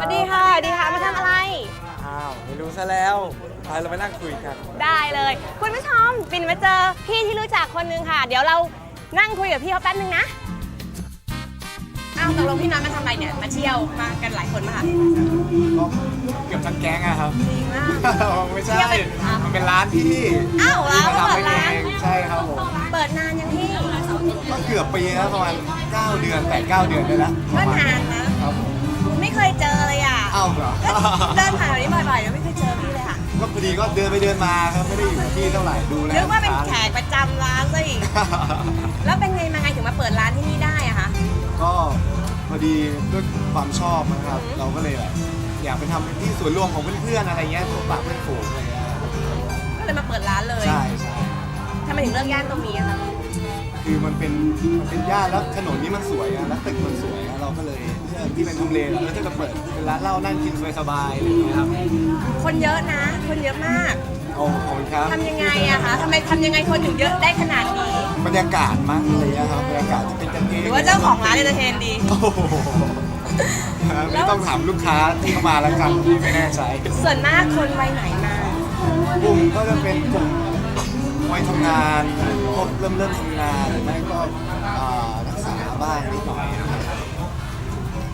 วัสดีค่ะสวัสดีค่ะสวัสดีค่ะ มาทำอะไร อ้าวไม่รู้ซะแล้วไปเราไปนั่งคุยกันได้เลย คุณผู้ชมปิ่นมาเจอพี่ที่รู้จักคนนึงค่ะ เดี๋ยวเรานั่งคุยกับพี่เขาแป๊บนึงนะ อ้าวตกลงพี่น้อยมาทำอะไรเนี่ย มาเที่ยวมากันหลายคนมาค่ะ ก็เกือบทั้งแก๊งอะครับจริงมาก ไม่ใช่เที่ยวเป็นอะมันเป็นร้านที่อ้าวร้านที่เปิดทำร้านเองใช่ครับผมเปิดนานยังพี่ ก็เกือบปีแล้วประมาณ 9 เดือน8 9เดือนได้แล้วก็นานนะครับผม ไม่เคยเจอเลยอะอ้าวเหรอเดินผ่านแบบนี้บ่อยๆแล้วไม่เคยเจอพี่เลยค่ะก็พอดีก็เดินไปเดินมาครับไม่ได้อยู่ที่เท่าไหร่ดูแลนึกว่าเป็นลูแขค้กประจำร้านซะอีกแล้วเป็นไงมาไงถึงมาเปิดร้านที่นี่ได้อะคะ ก็พอดีด้วยความชอบนะครับเราก็เลยแบบอยากไปทำเป็นที่ส่วนรวมของเพื่อนๆอะไรเงี้ยพวกปากเพื่อนฝูงอะไรเงี้ยก็เลยมาเปิดร้านเลยใช่ใช่ทำไมถึงเลือกย่านตรงนี้อะคะ คือมันเป็นมันเป็นย่านแล้วถนนนี้มันสวยอะแล้วตึกมันสวยอะเราก็เลยเลือกที่เป็นทำเลแล้วถ้าจะเปิดเป็นร้านเหล้านั่งกินสบายๆอะไรอย่างเงี้ยครับคนเยอะนะ คนเยอะมากโอ้ขอบคุณครับ ทำยังไงอะคะทำไมทำยังไงคนถึงเยอะได้ขนาดนี้ บรรยากาศมั้งอะไรเงี้ยครับบรรยากาศจะเป็นกันเองหรือว่าเจ้าของร้านเอนเตอร์เทนดี โอ้โหไม่ต้องถามลูกค้าที่เข้ามาแล้วกันที่ไม่แน่ใจส่วนมากคนวัยไหนมา กลุ่มก็จะเป็นกลุ่ม วัยทำงานพวกเริ่มเริ่มทำงานหรือไม่ก็อ่านักศึกษาบ้างนิดหน่อยนะครับ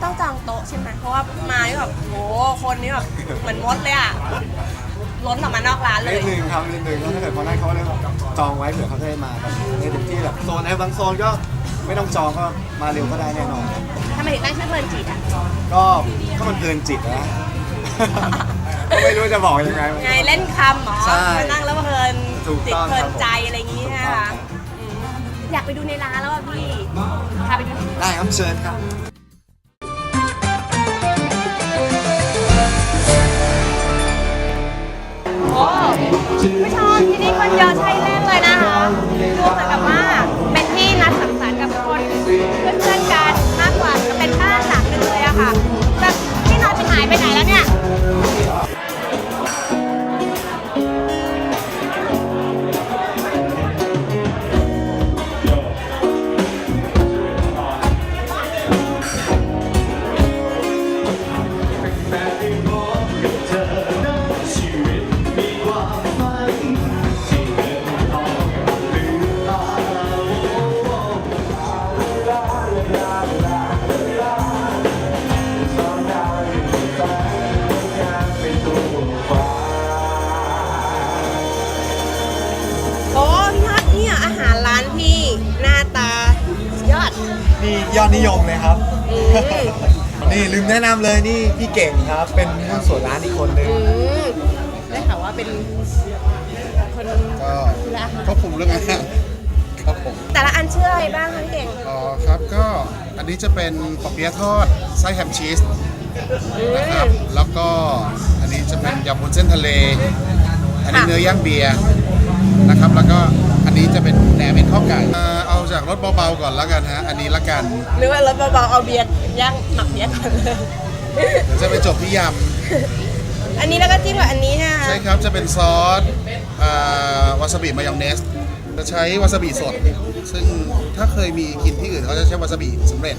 ต้องจองโต๊ะใช่ไหมเพราะว่ามานี่แบบโหคนนี่แบบเหมือนมดเลยอะล้นออกมานอกร้านเลนิย ดนึงครับนิดนึงก็ถ้าเกิดพอได้เขาได้จองไว้เผื่อเขาจะได้มาแบบในถึงที่แบบโซนไหนบางโซนก็ไม่ต้องจองก็มาเร็วก็ได้แน่นอน ทำไมถึงตั้งชื่อเพลินจิตอะก็ก็มันเพลินจิตนะ ก็ไม่รู้จะบอกยังไง ไงเล่นคำเหรอใช่ มานั่งแล้วเพลิน ถูกจิตต้องเพลิครันบผมใจอะไรอย่างงี้ถูกนะต้องครัคะบ อืมอยากไปดูในร้านแล้วอะพี่พาไปดู ได้ครับเชิญครับโอ้ผู้ชมที่นี่คนเยอะใช่ ยอดนิยมเลยครับอืมนี่ลืมแนะนำเลยนี่พี่เก่งครับ เป็นหุ้นส่วนร้านอีกคนนึง อืมได้ข่าวว่าเป็นคนก็ดูแลอาหารควบคุมเรื่องอาหารครับผมแต่ละอันชื่ออะไรบ้างคะพี่เก่งอ๋อครับก็อันนี้จะเป็นปอเปี๊ยะทอดไส้แฮมชีสนะครับแล้วก็อันนี้จะเป็นยำวุ้นเส้นทะเล อันนี้ค่ะเนื้อย่างเบียร์นะครับ แล้วก็อันนี้จะเป็นแหนมเอ็นข้าวไก่เอ่อเอา จากรสเบาๆก่อนแล้วกันฮะ อันนี้ละกัน หรือว่ารถเบาๆเอาเบียร์ย่างหมักเบียร์ก่อนเลย เดี๋ยวจะไปจบที่ยอันนี้แล้วก็จิ้มกับอันนี้นะำคะใช่ครับ จะเป็นซอสอ่าวาซาบิมายองเนส จะใช้วาซาบิสด ซึ่งถ้าเคยมีกินที่อื่นเขาจะใช้วาซาบิสำเร็จ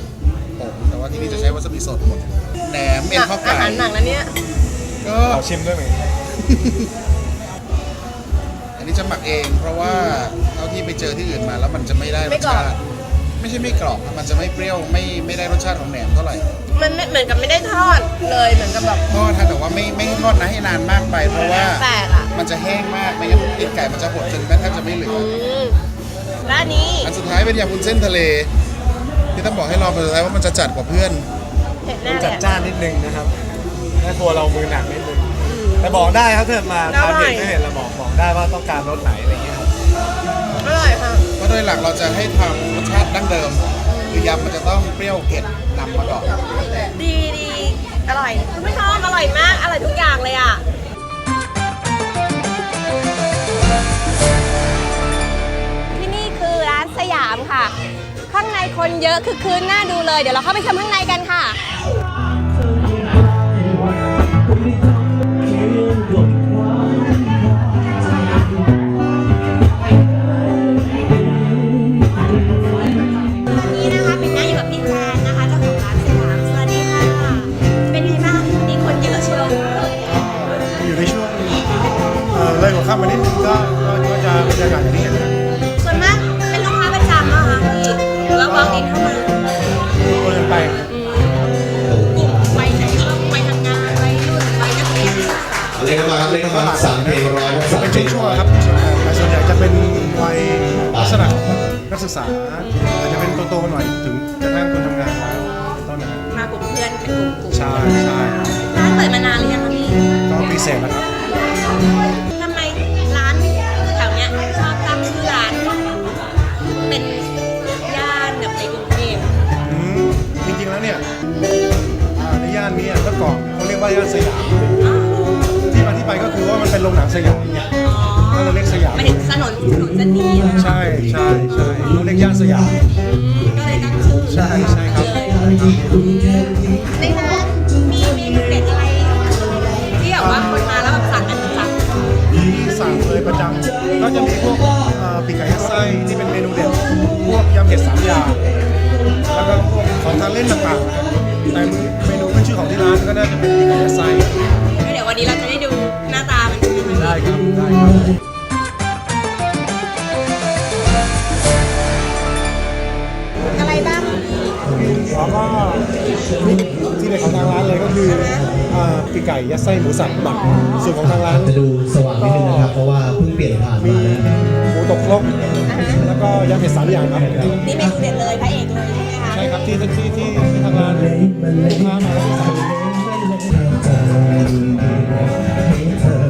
ผมแต่ว่าที่นี่จะใช้วาซาบิสดหมด แหนมเอ็นข้าวอาไก่หารหนักนะเนี่ยก็ ขอชิมด้วยไหมอั นนี้จะหมักเอง เพราะว่าเท่าที่ไปเจอที่อื่นมาแล้วมันจะไม่ได้รไม่สกรอบชาติไม่ใช่ไม่กรอบมันจะไม่เปรี้ยวไม่ไม่ได้รสชาติของแหนมเท่าไหร่มันไม่เหมือนกับไม่ได้ทอดเลยเหมือนกับแบบทอดฮะแต่ว่าไม่ไม่ทอดนะให้นานมากไป เพราะว่าแปลกอะมันจะแห้งมากไม่งั้นตีนไก่มันจะหดจนแทบจะไม่เหลืออืมแล้วอันนี้อันสุดท้ายเป็นยำวุ้นเส้นทะเล ที่ต้องบอกให้ลองไปสุดท้ายว่ามันจะจัดกว่าเพื่อนเผ็ดแน่เลจัยดอะจ้านนิดนึงนะครับแม่ครัวเรามือหนักนิดนึงแต่บอกได้ครับถ้าเกิดมาทานเผ็ดไม่เห็นเราบอกบอก ได้ว่าต้องการรสไหนอะไรเงี้ยครับอร่อยค่ะเพราะโดยหลักเราจะให้ทำรสชาติดั้งเดิม คือยำมันจะต้องเปรี้ยวเผ็ดนำมาก่อนดีดีอร่อยคุณผู้ชมอร่อยมากอร่อยทุกอย่างเลยอะที่นี่คือร้านสยามค่ะ ข้างในคนเยอะคือคืนน่าดูเลย เดี๋ยวเราเข้าไปชมข้างในกันค่ะ จาเนี่ยส่วนมากเป็นลูกค้าประจำอะค่ะพี่แล้ว่าวอล์กินเข้ามาโอนไปกลุ่มวัยไหนวัยทำงานวัยรุ่นวัยนักเรียนเล่นเข้ามาครับเล่นเข้ามาครับสามเพลงร้อยครัสามเป็นเพลงช่วครับแต่ส่วนใหญ่จะเป็นวัยลักษณะนักศึกษาอาจจะเป็นโตๆหน่อยถึงจะนั่งคนทำงานแล้วตอนนั้นมากลุ่มเพื่อนเป็นกลุ่มกลุ่ใช่ใช่ร้านเปิดมานานหรือยังคะพี่ก็ปีเศษแล้วครับ ยกว่าย่านสยามอ๋อที่มาที่ไปก็คือว่ามันเป็นโรงหนังสยามไงก็เลยเรียกสยามหมายถึงถนนถนนเส้นนี้เหรอใช่ใช่ใช่เขาเรียกย่านสยาม ก็เลยตั้งชื่อใช่ใช่ครับ ในร้านมีเมนูเด็ดอะไรที่แบบว่าคนมาแล้วแบบสั่งกันประจำที่สั่งเลยประจำก็จะมีพวกเอ่อปีกไก่ยัดไส้ที่เป็นเมนูเด็ดพวกยำเห็ดสามอย่างแล้วก็พวกของทานเล่นต่างๆนะครับแต่เมนู ขึ้นชื่อของที่ร้านก็น่าจะเป็นปีกไก่ยัดไส้เดี๋ยววันนี้เราจะได้ดูหน้าตามันเป็นยังไงได้ครับได้ครับอะไรบ้างแล้วก็ที่เด็ดของทางร้านเลยก็คืออ่าปีกไก่ยัดไส้หมูสับหมักส่วนของทางร้าน จะดูสว่างนิดนึงนะครับ เพราะว่าเพิ่งเปลี่ยนผ่านมีมานะ หมูตกครกแล้วก็ยำเห็ดสามอย่างครับ นี่เมนูเด็ดเลยพระเอกเลยใช่ไหมคะใช่ครับที่ที่ที่ที่ทางร้านลูกค้ามาแล้วสั่ง